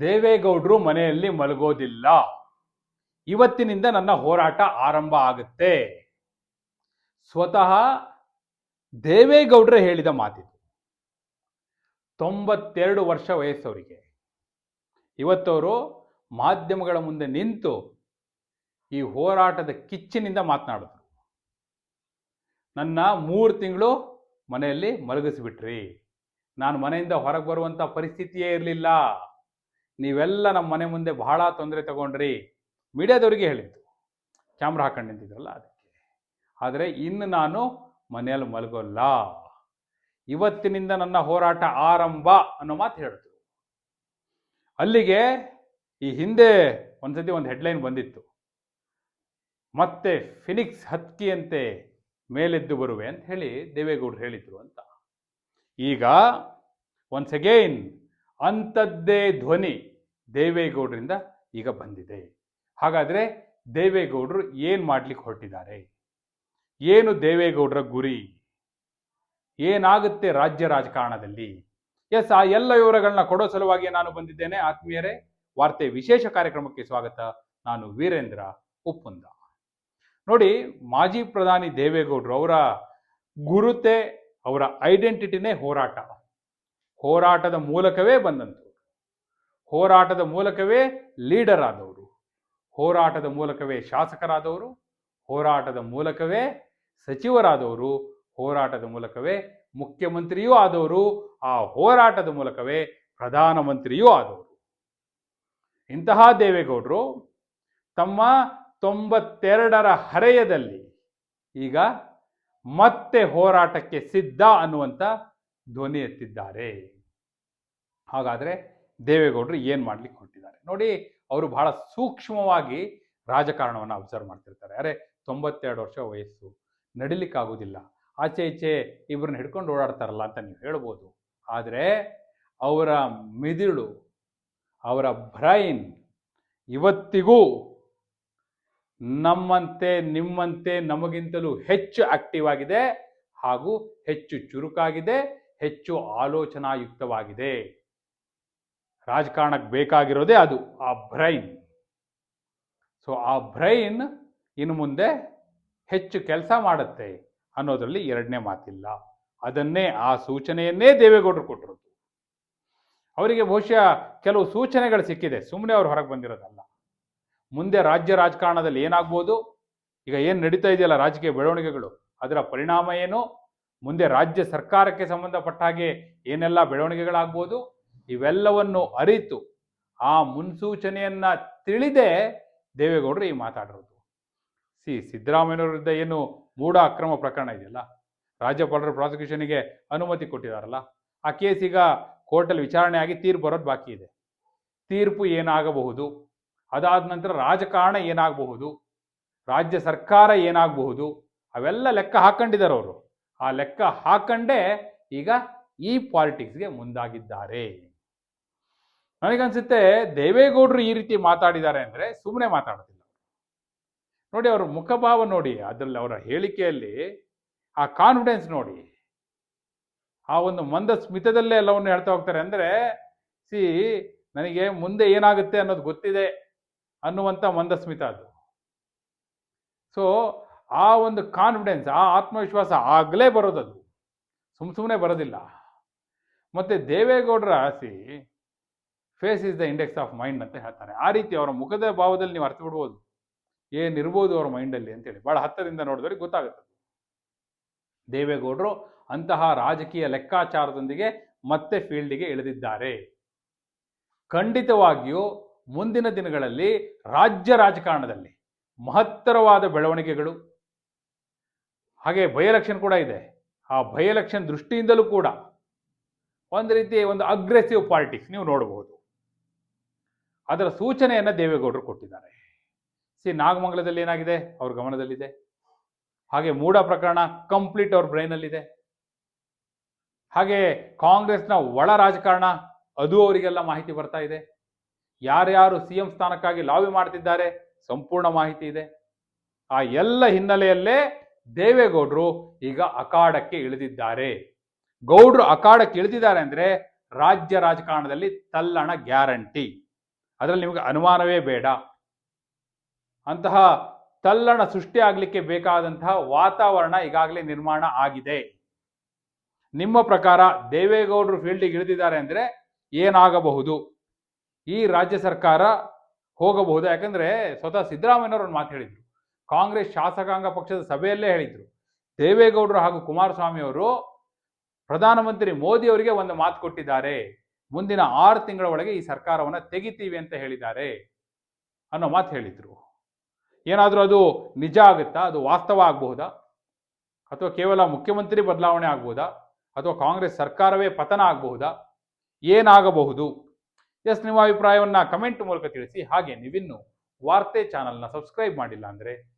ದೇವೇಗೌಡರು ಮನೆಯಲ್ಲಿ ಮಲಗೋದಿಲ್ಲ. ಇವತ್ತಿನಿಂದ ನನ್ನ ಹೋರಾಟ ಆರಂಭ ಆಗುತ್ತೆ. ಸ್ವತಃ ದೇವೇಗೌಡರೇ ಹೇಳಿದ ಮಾತಿದು. ತೊಂಬತ್ತೆರಡು ವರ್ಷ ವಯಸ್ಸವರಿಗೆ. ಇವತ್ತವರು ಮಾಧ್ಯಮಗಳ ಮುಂದೆ ನಿಂತು ಈ ಹೋರಾಟದ ಕಿಚ್ಚಿನಿಂದ ಮಾತನಾಡಿದ್ರು. ನನ್ನ ಮೂರು ತಿಂಗಳು ಮನೆಯಲ್ಲಿ ಮಲಗಿಸಿಬಿಟ್ರಿ. ನಾನು ಮನೆಯಿಂದ ಹೊರಗೆ ಬರುವಂಥ ಪರಿಸ್ಥಿತಿಯೇ ಇರಲಿಲ್ಲ. ನೀವೆಲ್ಲ ನಮ್ಮ ಮನೆ ಮುಂದೆ ಬಹಳ ತೊಂದರೆ ತಗೊಂಡ್ರಿ. ಮೀಡಿಯಾದವರಿಗೆ ಹೇಳಿದ್ದು ಕ್ಯಾಮ್ರಾ ಹಾಕೊಂಡು ನಿಂತಿದ್ರಲ್ಲ ಅದಕ್ಕೆ. ಆದರೆ ಇನ್ನು ನಾನು ಮನೆಯಲ್ಲಿ ಮಲಗೋಲ್ಲ. ಇವತ್ತಿನಿಂದ ನನ್ನ ಹೋರಾಟ ಆರಂಭ ಅನ್ನೋ ಮಾತು ಹೇಳಿದ್ರು ಅಲ್ಲಿಗೆ ಈ ಹಿಂದೆ ಒಂದ್ಸತಿ ಒಂದು ಹೆಡ್ಲೈನ್ ಬಂದಿತ್ತು. ಮತ್ತೆ ಫಿನಿಕ್ಸ್ ಹತ್ಕಿಯಂತೆ ಮೇಲೆದ್ದು ಬರುವೆ ಅಂತ ಹೇಳಿ ದೇವೇಗೌಡರು ಹೇಳಿದ್ರು ಅಂತ. ಈಗ ಒನ್ಸ್ ಅಗೈನ್ ಅಂಥದ್ದೇ ಧ್ವನಿ ದೇವೇಗೌಡರಿಂದ ಈಗ ಬಂದಿದೆ. ಹಾಗಾದರೆ ದೇವೇಗೌಡರು ಏನು ಮಾಡ್ಲಿಕ್ಕೆ ಹೊರಟಿದ್ದಾರೆ? ಏನು ದೇವೇಗೌಡರ ಗುರಿ? ಏನಾಗುತ್ತೆ ರಾಜ್ಯ ರಾಜಕಾರಣದಲ್ಲಿ? ಎಸ್, ಆ ಎಲ್ಲ ವಿವರಗಳನ್ನ ಕೊಡೋ ಸಲುವಾಗಿ ನಾನು ಬಂದಿದ್ದೇನೆ. ಆತ್ಮೀಯರೇ, ವಾರ್ತೆ ವಿಶೇಷ ಕಾರ್ಯಕ್ರಮಕ್ಕೆ ಸ್ವಾಗತ. ನಾನು ವೀರೇಂದ್ರ ಉಪ್ಪುಂದ. ನೋಡಿ, ಮಾಜಿ ಪ್ರಧಾನಿ ದೇವೇಗೌಡರು ಅವರ ಗುರುತೆ, ಅವರ ಐಡೆಂಟಿಟಿನೇ ಹೋರಾಟ. ಹೋರಾಟದ ಮೂಲಕವೇ ಬಂದಂಥವ್ರು. ಹೋರಾಟದ ಮೂಲಕವೇ ಲೀಡರ್ ಆದವರು. ಹೋರಾಟದ ಮೂಲಕವೇ ಶಾಸಕರಾದವರು. ಹೋರಾಟದ ಮೂಲಕವೇ ಸಚಿವರಾದವರು. ಹೋರಾಟದ ಮೂಲಕವೇ ಮುಖ್ಯಮಂತ್ರಿಯೂ ಆದವರು. ಆ ಹೋರಾಟದ ಮೂಲಕವೇ ಪ್ರಧಾನಮಂತ್ರಿಯೂ ಆದವರು. ಇಂತಹ ದೇವೇಗೌಡರು ತಮ್ಮ ತೊಂಬತ್ತೆರಡರ ಹರೆಯದಲ್ಲಿ ಈಗ ಮತ್ತೆ ಹೋರಾಟಕ್ಕೆ ಸಿದ್ಧ ಅನ್ನುವಂಥ ಧ್ವನಿ ಎತ್ತಿದ್ದಾರೆ. ಹಾಗಾದರೆ ದೇವೇಗೌಡರು ಏನು ಮಾಡ್ಲಿಕ್ಕೆ ಹೊರಟಿದ್ದಾರೆ? ನೋಡಿ, ಅವರು ಬಹಳ ಸೂಕ್ಷ್ಮವಾಗಿ ರಾಜಕಾರಣವನ್ನು ಅಬ್ಸರ್ವ್ ಮಾಡ್ತಿರ್ತಾರೆ. ಅರೆ, ತೊಂಬತ್ತೆರಡು ವರ್ಷ ವಯಸ್ಸು, ನಡಿಲಿಕ್ಕಾಗೋದಿಲ್ಲ. ಆಚೆ ಈಚೆ ಇಬ್ಬರನ್ನ ಹಿಡ್ಕೊಂಡು ಓಡಾಡ್ತಾರಲ್ಲ ಅಂತ ನೀವು ಹೇಳ್ಬೋದು. ಆದರೆ, ಅವರ ಮಿದಿಳು, ಅವರ ಬ್ರೈನ್ ಇವತ್ತಿಗೂ ನಮ್ಮಂತೆ, ನಿಮ್ಮಂತೆ, ನಮಗಿಂತಲೂ ಹೆಚ್ಚು ಆಕ್ಟಿವ್ ಆಗಿದೆ ಹಾಗೂ ಹೆಚ್ಚು ಚುರುಕಾಗಿದೆ. ಹೆಚ್ಚು ಆಲೋಚನಾಯುಕ್ತವಾಗಿದೆ. ರಾಜಕಾರಣಕ್ಕೆ ಬೇಕಾಗಿರೋದೇ ಅದು, ಆ ಬ್ರೈನ್. ಸೊ ಆ ಬ್ರೈನ್ ಇನ್ನು ಮುಂದೆ ಹೆಚ್ಚು ಕೆಲಸ ಮಾಡುತ್ತೆ ಅನ್ನೋದರಲ್ಲಿ ಎರಡನೇ ಮಾತಿಲ್ಲ. ಅದನ್ನೇ, ಆ ಸೂಚನೆಯನ್ನೇ ದೇವೇಗೌಡರು ಕೊಟ್ಟಿರೋದು. ಅವರಿಗೆ ಬಹುಶಃ ಕೆಲವು ಸೂಚನೆಗಳು ಸಿಕ್ಕಿದೆ. ಸುಮ್ಮನೆ ಅವ್ರು ಹೊರಗೆ ಬಂದಿರೋದಲ್ಲ. ಮುಂದೆ ರಾಜ್ಯ ರಾಜಕಾರಣದಲ್ಲಿ ಏನಾಗ್ಬೋದು? ಈಗ ಏನು ನಡೀತಾ ಇದೆಯಲ್ಲ ರಾಜಕೀಯ ಬೆಳವಣಿಗೆಗಳು? ಅದರ ಪರಿಣಾಮ ಏನು? ಮುಂದೆ ರಾಜ್ಯ ಸರ್ಕಾರಕ್ಕೆ ಸಂಬಂಧಪಟ್ಟ ಹಾಗೆ ಏನೆಲ್ಲ ಬೆಳವಣಿಗೆಗಳಾಗ್ಬೋದು, ಇವೆಲ್ಲವನ್ನು ಅರಿತು ಆ ಮುನ್ಸೂಚನೆಯನ್ನ ತಿಳಿದೇ ದೇವೇಗೌಡರು ಈ ಮಾತಾಡಿರೋದು ಸಿ ಸಿದ್ದರಾಮಯ್ಯನವರ ವಿರುದ್ಧ ಏನು ಮೂಢ ಅಕ್ರಮ ಪ್ರಕರಣ ಇದೆಯಲ್ಲ, ರಾಜ್ಯಪಾಲರು ಪ್ರಾಸಿಕ್ಯೂಷನ್ಗೆ ಅನುಮತಿ ಕೊಟ್ಟಿದಾರಲ್ಲ, ಆ ಕೇಸ್ ಈಗ ಕೋರ್ಟಲ್ಲಿ ವಿಚಾರಣೆ ಆಗಿ ತೀರ್ಪು ಬರೋದು ಬಾಕಿ ಇದೆ. ತೀರ್ಪು ಏನಾಗಬಹುದು, ಅದಾದ ನಂತರ ರಾಜಕಾರಣ ಏನಾಗಬಹುದು, ರಾಜ್ಯ ಸರ್ಕಾರ ಏನಾಗಬಹುದು, ಅವೆಲ್ಲ ಲೆಕ್ಕ ಹಾಕೊಂಡಿದ್ದಾರೆ ಅವರು. ಆ ಲೆಕ್ಕ ಹಾಕಂಡೇ ಈಗ ಈ ಪಾಲಿಟಿಕ್ಸ್ಗೆ ಮುಂದಾಗಿದ್ದಾರೆ. ನನಗನ್ಸುತ್ತೆ ದೇವೇಗೌಡರು ಈ ರೀತಿ ಮಾತಾಡಿದ್ದಾರೆ ಅಂದರೆ ಸುಮ್ಮನೆ ಮಾತಾಡೋದಿಲ್ಲ. ನೋಡಿ ಅವರ ಮುಖಭಾವ ನೋಡಿ, ಅದರಲ್ಲಿ ಅವರ ಹೇಳಿಕೆಯಲ್ಲಿ ಆ ಕಾನ್ಫಿಡೆನ್ಸ್ ನೋಡಿ. ಆ ಒಂದು ಮಂದ ಸ್ಮಿತದಲ್ಲೇ ಎಲ್ಲವನ್ನು ಹೇಳ್ತಾ ಹೋಗ್ತಾರೆ ಅಂದರೆ, ಸಿ, ನನಗೆ ಮುಂದೆ ಏನಾಗುತ್ತೆ ಅನ್ನೋದು ಗೊತ್ತಿದೆ ಅನ್ನುವಂಥ ಮಂದಸ್ಮಿತ ಅದು. ಸೊ ಆ ಒಂದು ಕಾನ್ಫಿಡೆನ್ಸ್ ಆ ಆತ್ಮವಿಶ್ವಾಸ ಆಗಲೇ ಬರೋದದು. ಸುಮ್ಮ ಸುಮ್ಮನೆ ಬರೋದಿಲ್ಲ. ಮತ್ತು ದೇವೇಗೌಡರ ಆಸಿ face is the index of mind ಅಂತ ಹೇಳ್ತಾರೆ. ಆ ರೀತಿ ಅವರ ಮುಖದ ಭಾವದಲ್ಲಿ ನೀವು ಅರ್ಥ ಬಿಡ್ಬೋದು. ಏನಿರ್ಬೋದು ಅವರ ಮೈಂಡಲ್ಲಿ ಅಂತೇಳಿ ಭಾಳ ಹತ್ತರಿಂದ ನೋಡಿದ್ರೆ ಗೊತ್ತಾಗುತ್ತೆ. ದೇವೇಗೌಡರು ಅಂತಹ ರಾಜಕೀಯ ಲೆಕ್ಕಾಚಾರದೊಂದಿಗೆ ಮತ್ತೆ ಫೀಲ್ಡಿಗೆ ಇಳಿದಿದ್ದಾರೆ. ಖಂಡಿತವಾಗಿಯೂ ಮುಂದಿನ ದಿನಗಳಲ್ಲಿ ರಾಜ್ಯ ರಾಜಕಾರಣದಲ್ಲಿ ಮಹತ್ತರವಾದ ಬೆಳವಣಿಗೆಗಳು ಹಾಗೆ ಭಯಲಕ್ಷಣ ಕೂಡ ಇದೆ. ಆ ಭಯಲಕ್ಷಣ ದೃಷ್ಟಿಯಿಂದಲೂ ಕೂಡ ಒಂದು ರೀತಿ ಒಂದು ಅಗ್ರೆಸಿವ್ ಪಾಲಿಟಿಕ್ಸ್ ನೀವು ನೋಡಬಹುದು. ಅದರ ಸೂಚನೆಯನ್ನು ದೇವೇಗೌಡರು ಕೊಟ್ಟಿದ್ದಾರೆ. ಸಿ ನಾಗಮಂಗಲದಲ್ಲಿ ಏನಾಗಿದೆ? ಅವ್ರ ಗಮನದಲ್ಲಿದೆ. ಹಾಗೆ ಮೂಢ ಪ್ರಕರಣ ಕಂಪ್ಲೀಟ್ ಅವ್ರ ಬ್ರೈನಲ್ಲಿದೆ ಹಾಗೆ ಕಾಂಗ್ರೆಸ್ನ ಒಳ ರಾಜಕಾರಣ ಅದು ಅವರಿಗೆಲ್ಲ ಮಾಹಿತಿ ಬರ್ತಾ ಇದೆ. ಯಾರ್ಯಾರು ಸಿ ಎಂ ಸ್ಥಾನಕ್ಕಾಗಿ ಲಾಬಿ ಮಾಡ್ತಿದ್ದಾರೆ, ಸಂಪೂರ್ಣ ಮಾಹಿತಿ ಇದೆ. ಆ ಎಲ್ಲ ಹಿನ್ನೆಲೆಯಲ್ಲೇ ದೇವೇಗೌಡರು ಈಗ ಅಖಾಡಕ್ಕೆ ಇಳಿದಿದ್ದಾರೆ. ಗೌಡ್ರು ಅಖಾಡಕ್ಕೆ ಇಳಿದಿದ್ದಾರೆ ಅಂದ್ರೆ ರಾಜ್ಯ ರಾಜಕಾರಣದಲ್ಲಿ ತಲ್ಲಣ ಗ್ಯಾರಂಟಿ. ಅದರಲ್ಲಿ ನಿಮಗೆ ಅನುಮಾನವೇ ಬೇಡ. ಅಂತಹ ತಲ್ಲಣ ಸೃಷ್ಟಿ ಆಗಲಿಕ್ಕೆ ಬೇಕಾದಂತಹ ವಾತಾವರಣ ಈಗಾಗಲೇ ನಿರ್ಮಾಣ ಆಗಿದೆ. ನಿಮ್ಮ ಪ್ರಕಾರ ದೇವೇಗೌಡರು ಫೀಲ್ಡಿಗೆ ಇಳಿದಿದ್ದಾರೆ ಅಂದರೆ ಏನಾಗಬಹುದು? ಈ ರಾಜ್ಯ ಸರ್ಕಾರ ಹೋಗಬಹುದು. ಯಾಕಂದ್ರೆ ಸ್ವತಃ ಸಿದ್ದರಾಮಯ್ಯನವರು ಒಂದು ಮಾತು ಹೇಳಿದ್ರು. ಕಾಂಗ್ರೆಸ್ ಶಾಸಕಾಂಗ ಪಕ್ಷದ ಸಭೆಯಲ್ಲೇ ಹೇಳಿದರು. ದೇವೇಗೌಡರು ಹಾಗೂ ಕುಮಾರಸ್ವಾಮಿ ಅವರು ಪ್ರಧಾನಮಂತ್ರಿ ಮೋದಿ ಅವರಿಗೆ ಒಂದು ಮಾತು ಕೊಟ್ಟಿದ್ದಾರೆ. ಮುಂದಿನ ಆರು ತಿಂಗಳ ಒಳಗೆ ಈ ಸರ್ಕಾರವನ್ನು ತೆಗಿತೀವಿ ಅಂತ ಹೇಳಿದ್ದಾರೆ ಅನ್ನೋ ಮಾತು ಹೇಳಿದರು. ಏನಾದರೂ ಅದು ನಿಜ ಆಗುತ್ತಾ? ಅದು ವಾಸ್ತವ ಆಗಬಹುದಾ? ಅಥವಾ ಕೇವಲ ಮುಖ್ಯಮಂತ್ರಿ ಬದಲಾವಣೆ ಆಗ್ಬೋದಾ ಅಥವಾ ಕಾಂಗ್ರೆಸ್ ಸರ್ಕಾರವೇ ಪತನ ಆಗಬಹುದಾ? ಏನಾಗಬಹುದು? ಎಸ್, ನಿಮ್ಮ ಅಭಿಪ್ರಾಯವನ್ನು ಕಮೆಂಟ್ ಮೂಲಕ ತಿಳಿಸಿ. ಹಾಗೆ ನೀವಿನ್ನು ವಾರ್ತೆ ಚಾನಲ್ನ ಸಬ್ಸ್ಕ್ರೈಬ್ ಮಾಡಿಲ್ಲ ಅಂದರೆ